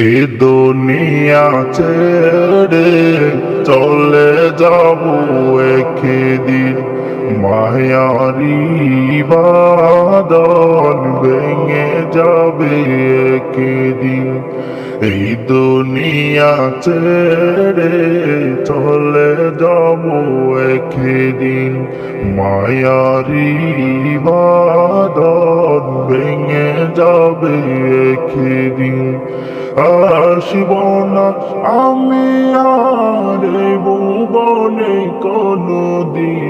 এ দুনিয়া ছেড়ে চলে যাব একদিন। মায়ারি বাদন ভেঙে যাবে একদিন। এই দুনিয়া ছেড়ে চলে যাব একদিন। মায়ারি বাদন ভেঙে যাবে একদিন। আসব না আমি আর ভুবনে কোনো দিন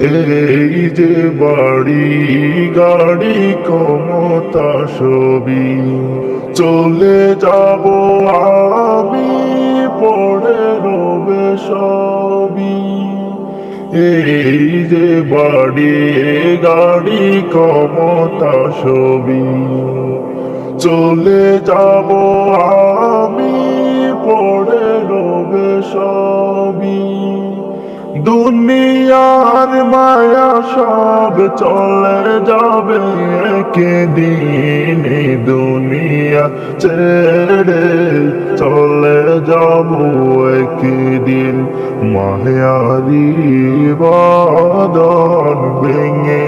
এই যে বাড়ি, গাড়ি, ক্ষমতা ছবি চলে যাব আমি পড়ে রবে সবই। এই যে বাড়ি, গাড়ি, ক্ষমতা ছবি চলে যাব আমি পড়ে রবে সবই। দুনিয়ার মায়া সব চলে যাবে একদিন দুনিয়া ছেড়ে চলে যাব একদিন মায়ারি বাদন ভেঙে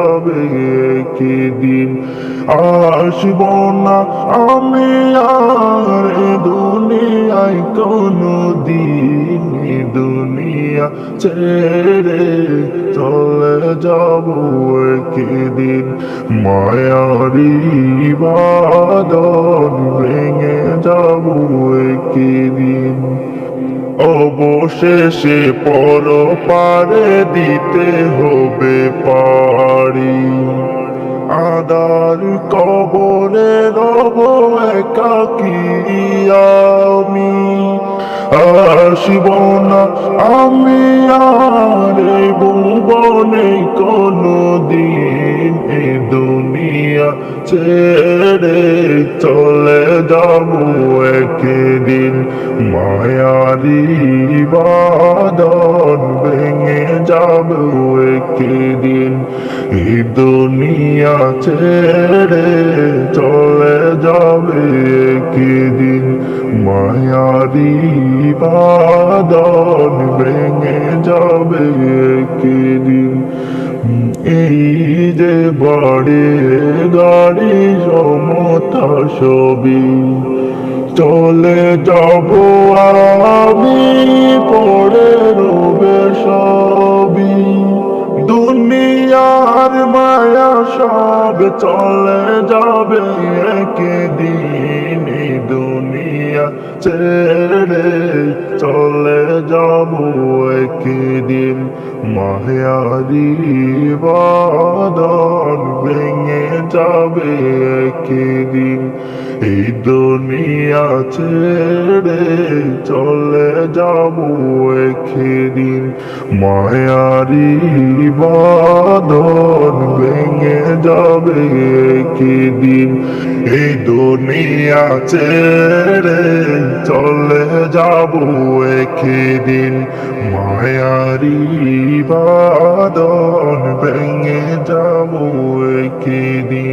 যাবে একদিন। আসব না আমি আর দুনিয়ায় কোনো দিন দুনিয়া ছেড়ে চলে যাব একদিন। মায়ারি বাদন অবশেষে পর পারে দিতে হবে পারি। আদার কবরে রব একাকি আমি। আসব না আমি আর বনে কোনো ছেড়ে চলে যাব একদিন। মায়ারি বাদন ভেঙে যাব একদিন। এই দুনিয়া ছেড়ে চলে যাবে একদিন। মায়ারি বাদন ভেঙে যাবে একদিন। যে বাড়ি, গাড়ি সমতা ছবি। চলে যাব আমি, পড়ে রবে সবই। দুনিয়ার মায়া সব চলে যাবে একদিন। ছেড়ে চলে যাব একদিন। মায়ারি বাদন ভেঙে যাবে একদিন। এই দুনিয়া ছেড়ে চলে যাব একদিন। মায়ারি বাদন ভেঙে যাবে একদিন। এই দুনিয়া ছেড়ে চলে যাব একদিন। মায়ারি বাদন ভেঙে যাব একদিন।